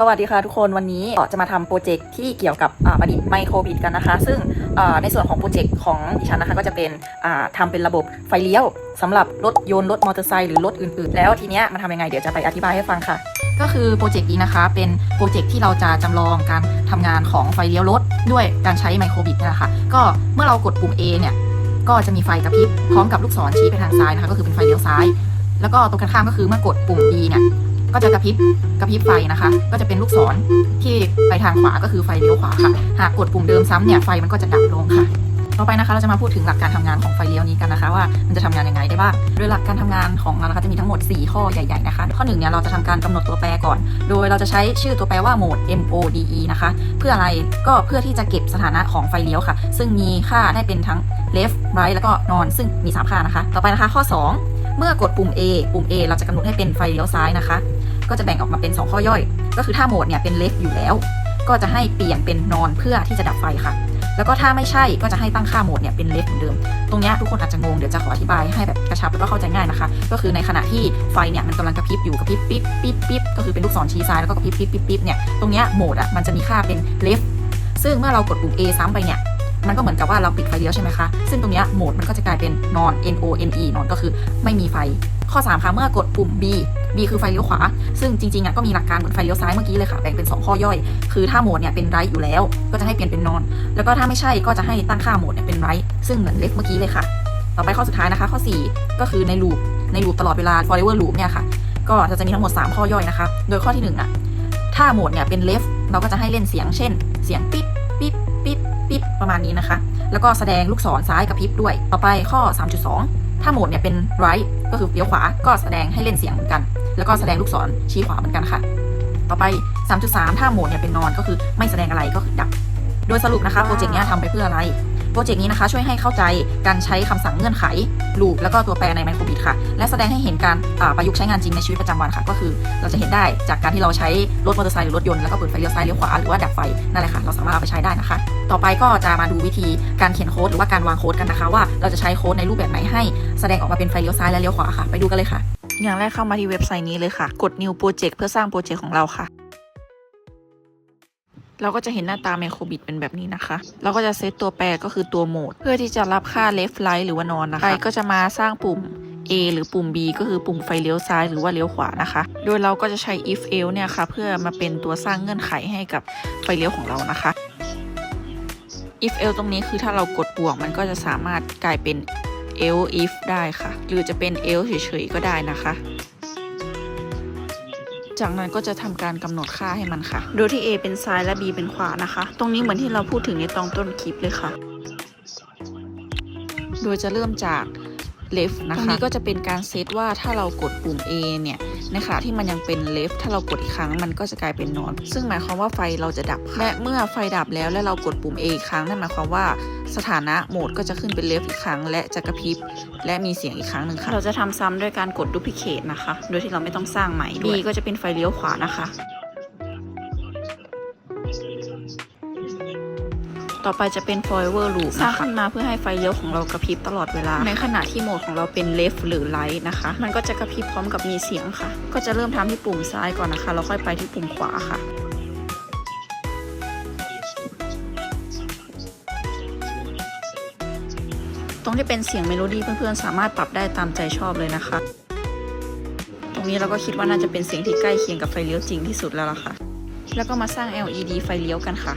สวัสดีค่ะทุกคนวันนี้จะมาทำโปรเจกต์ที่เกี่ยวกับอ่าประดิษฐ์ไมโครบิดกันนะคะ ซึ่งในส่วนของโปรเจกต์ของดิฉันนะคะก็จะเป็นอ่าทำเป็นระบบไฟเลี้ยวสำหรับรถยนต์รถมอเตอร์ไซค์หรือรถอื่นๆ แล้วทีเนี้ยมันทำยังไงเดี๋ยวจะไปอธิบายให้ฟังค่ะ ก็คือโปรเจกต์นี้นะคะ เป็นโปรเจกต์ที่เราจะจำลองการทำงานของไฟเลี้ยวรถด้วยการใช้ไมโครบิดนี่แหละค่ะก็เมื่อเรากดปุ่ม A เนี่ยก็จะมีไฟกระพริบพร้อมกับลูกศรชี้ไปทางซ้ายนะคะก็คือเป็นไฟเลี้ยวซ้าย แล้วก็ตรงกันข้ามก็คือเมื่อกดปุ่ม B เนี่ย ก็จะกระพริบกระพริบไฟนะคะ ก็จะเป็นลูกศรที่ไปทางขวาก็คือไฟเลี้ยวขวาค่ะ หากกดปุ่มเดิมซ้ำเนี่ยไฟมันก็จะดับลงค่ะ ต่อไปนะคะเราจะมาพูดถึงหลักการทำงานของไฟเลี้ยวนี้กันนะคะ ว่ามันจะทำงานยังไงได้บ้างโดยหลักการทำงานของเรานะคะจะมีทั้งหมด 4 ข้อใหญ่ๆนะคะ ข้อหนึ่งเนี่ยเราจะทำการกำหนดตัวแปรก่อน โดยเราจะใช้ชื่อตัวแปรว่าโหมด MODE นะคะ เพื่ออะไรก็เพื่อที่จะเก็บสถานะของไฟเลี้ยวค่ะ ซึ่งมีค่าได้เป็นทั้ง left right แล้วก็ non ซึ่งมีสามค่านะคะ ต่อไปนะคะข้อ 2เมื่อกดปุ่ม A ปุ่ม A เราจะกำหนดให้เป็นไฟเลี้ยวซ้ายนะคะ ก็จะแบ่งออกมาเป็น 2 ข้อย่อย ก็คือถ้าโหมดเนี่ยเป็น left อยู่แล้ว ก็จะให้เปลี่ยนเป็น non เพื่อที่จะดับไฟค่ะ แล้วก็ถ้าไม่ใช่ก็จะให้ตั้งค่าโหมดเนี่ยเป็น left เหมือนเดิม ตรงเนี้ยทุกคนอาจจะงง เดี๋ยวจะขออธิบายให้แบบกระชับแล้วก็เข้าใจง่ายนะคะ ก็คือในขณะที่ไฟเนี่ยมันกำลังกระพริบอยู่กระพริบปิ๊บปิ๊บปิ๊บก็คือเป็นลูกศรชี้ซ้ายแล้วก็กระพริบปิ๊บปิ๊บปิ๊บเนี่ย ตรงเนี้ยโหมดอะมันจะมีค่าเป็น left ซึ่งเมื่อเรากดปุ่ม A ซ้ำไปเนี่ย มันก็เหมือนกับว่าเราปิดไฟเลี้ยวใช่ไหมคะ ซึ่งตรงนี้โหมดมันก็จะกลายเป็น non n o n e non ก็คือไม่มีไฟ ข้อ 3 ค่ะ เมื่อกดปุ่ม B B คือไฟเลี้ยวขวา ซึ่งจริงๆอะก็มีหลักการเหมือนไฟเลี้ยวซ้ายเมื่อกี้เลยค่ะ แบ่งเป็น 2 ข้อย่อย คือถ้าโหมดเนี่ยเป็นไรอยู่แล้ว ก็จะให้เปลี่ยนเป็น non แล้วก็ถ้าไม่ใช่ก็จะให้ตั้งค่าโหมดเนี่ยเป็นไรซึ่งเหมือนเล็กเมื่อกี้เลยค่ะ ต่อไปข้อสุดท้ายนะคะ ข้อ 4 ก็คือในลูปในลูปตลอดเวลา forever loop เนี่ยค่ะ ก็จะมีทั้งหมด 3 ข้อย่อยนะคะ โดยข้อที่1อะถ้าโหมดเนี่ยเป็น left เราก็จะให้เล่นเสียง เช่น เสียงปิ๊บปิ๊บ ปิ๊บปิ๊บประมาณนี้นะคะ แล้วก็แสดงลูกศรซ้ายกับพริบด้วย ต่อไปข้อ 3.2 ถ้าโหมดเนี่ยเป็น right ก็คือเลี้ยวขวา ก็แสดงให้เล่นเสียงเหมือนกัน แล้วก็แสดงลูกศรชี้ขวาเหมือนกันค่ะ ต่อไป 3.3 ถ้าโหมดเนี่ยเป็นนอนก็คือไม่แสดงอะไรก็คือดับ โดยสรุปนะคะโปรเจกต์นี้ทำไปเพื่ออะไร โปรเจกต์นี้นะคะช่วยให้เข้าใจการใช้คำสั่งเงื่อนไขลูปแล้วก็ตัวแปรในไมโครบิดค่ะ และแสดงให้เห็นการประยุกต์ใช้งานจริงในชีวิตประจำวันค่ะ ก็คือเราจะเห็นได้จากการที่เราใช้รถมอเตอร์ไซค์หรือรถยนต์แล้วก็เปิดไฟเลี้ยวซ้ายเลี้ยวขวาหรือว่าดับไฟนั่นแหละค่ะเราสามารถเอาไปใช้ได้นะคะ ต่อไปก็จะมาดูวิธีการเขียนโค้ดหรือว่าการวางโค้ดกันนะคะ ว่าเราจะใช้โค้ดในรูปแบบไหนให้ แสดงออกมาเป็นไฟเลี้ยวซ้ายและเลี้ยวขวาค่ะ ไปดูกันเลยค่ะ อย่างแรกเข้ามาที่เว็บไซต์นี้เลยค่ะ กด new project เพื่อสร้างโปรเจกต์ของเราค่ะ เราก็จะเห็นหน้าตาไมโครบิดเป็นแบบนี้นะคะ เราก็จะเซตตัวแปรก็คือตัวโหมด เพื่อที่จะรับค่า left right หรือว่านอนนะคะไปก็จะมาสร้างปุ่ม A หรือปุ่ม B ก็คือปุ่มไฟเลี้ยวซ้ายหรือว่าเลี้ยวขวานะคะ โดยเราก็จะใช้ if else เนี่ยค่ะเพื่อมาเป็นตัวสร้างเงื่อนไขให้กับไฟเลี้ยวของเรานะคะ if else ตรงนี้คือถ้าเรากดบวกมันก็จะสามารถกลายเป็น else if ได้ค่ะ หรือจะเป็น else เฉยๆก็ได้นะคะ จากนั้นก็จะทำการกำหนดค่าให้มันค่ะ โดยที่ A เป็นซ้ายและ B เป็นขวานะคะ ตรงนี้เหมือนที่เราพูดถึงในตอนต้นคลิปเลยค่ะ โดยจะเริ่มจาก left นะคะตรงนี้ก็จะเป็นการเซตว่าถ้าเรากดปุ่ม A เนี่ยในขณะที่มันยังเป็น left ถ้าเรากดอีกครั้งมันก็จะกลายเป็นนอนซึ่งหมายความว่าไฟเราจะดับค่ะและเมื่อไฟดับแล้วและเรากดปุ่ม A อีกครั้งนั่นหมายความว่าสถานะโหมดก็จะขึ้นเป็น left อีกครั้ง และจะกระพริบและมีเสียงอีกครั้งหนึ่งค่ะ เราจะทำซ้ำด้วยการกด duplicate นะคะ โดยที่เราไม่ต้องสร้างใหม่ B ก็จะเป็นไฟเลี้ยวขวานะคะ ต่อไปจะเป็น forever loop สร้างขึ้นมาเพื่อให้ไฟเลี้ยวของเรากระพริบตลอดเวลา ในขณะที่โหมดของเราเป็น left หรือ right นะคะ มันก็จะกระพริบพร้อมกับมีเสียงค่ะ ก็จะเริ่มทำที่ปุ่มซ้ายก่อนนะคะแล้วค่อยไปที่ปุ่มขวาค่ะตรงที่เป็นเสียงเมโลดี้เพื่อนๆ สามารถปรับได้ตามใจชอบเลยนะคะ ตรงนี้เราก็คิดว่าน่าจะเป็นเสียงที่ใกล้เคียงกับไฟเลี้ยวจริงที่สุดแล้วล่ะค่ะ แล้วก็มาสร้าง LED ไฟเลี้ยวกันค่ะ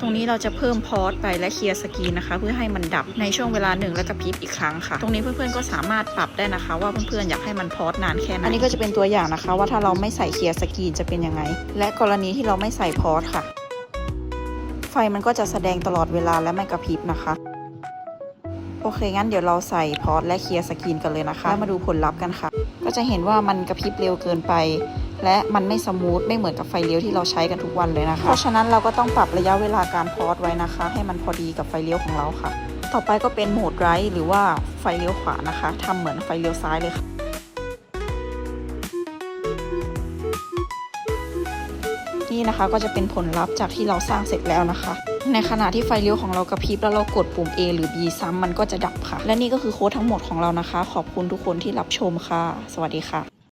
ตรงนี้เราจะเพิ่มพอร์ตไปและเคลียร์สกรีนนะคะ เพื่อให้มันดับในช่วงเวลาหนึ่งและกระพริบอีกครั้งค่ะ ตรงนี้เพื่อนๆก็สามารถปรับได้นะคะ ว่าเพื่อนๆอยากให้มันพอร์ตนานแค่ไหนอันนี้ก็จะเป็นตัวอย่างนะคะ ว่าถ้าเราไม่ใส่เคลียร์สกรีนจะเป็นยังไง และกรณีที่เราไม่ใส่พอร์ตค่ะ ไฟมันก็จะแสดงตลอดเวลาและไม่กระพริบนะคะโอเค งั้นเดี๋ยวเราใส่พอร์ตและเคลียร์สกรีนกันเลยนะคะ มาดูผลลัพธ์กันค่ะ ก็จะเห็นว่ามันกระพริบเร็วเกินไป และมันไม่สมูทไม่เหมือนกับไฟเลี้ยวที่เราใช้กันทุกวันเลยนะคะ เพราะฉะนั้นเราก็ต้องปรับระยะเวลาการพอสไว้นะคะ ให้มันพอดีกับไฟเลี้ยวของเราค่ะ ต่อไปก็เป็นโหมดไรหรือว่าไฟเลี้ยวขวานะคะทำเหมือนไฟเลี้ยวซ้ายเลยค่ะนี่นะคะก็จะเป็นผลลัพธ์จากที่เราสร้างเสร็จแล้วนะคะ ในขณะที่ไฟเลี้ยวของเรากระพริบแล้วเรากดปุ่ม A หรือ B ซ้ำมันก็จะดับค่ะ และนี่ก็คือโค้ดทั้งหมดของเรานะคะ ขอบคุณทุกคนที่รับชมค่ะ สวัสดีค่ะ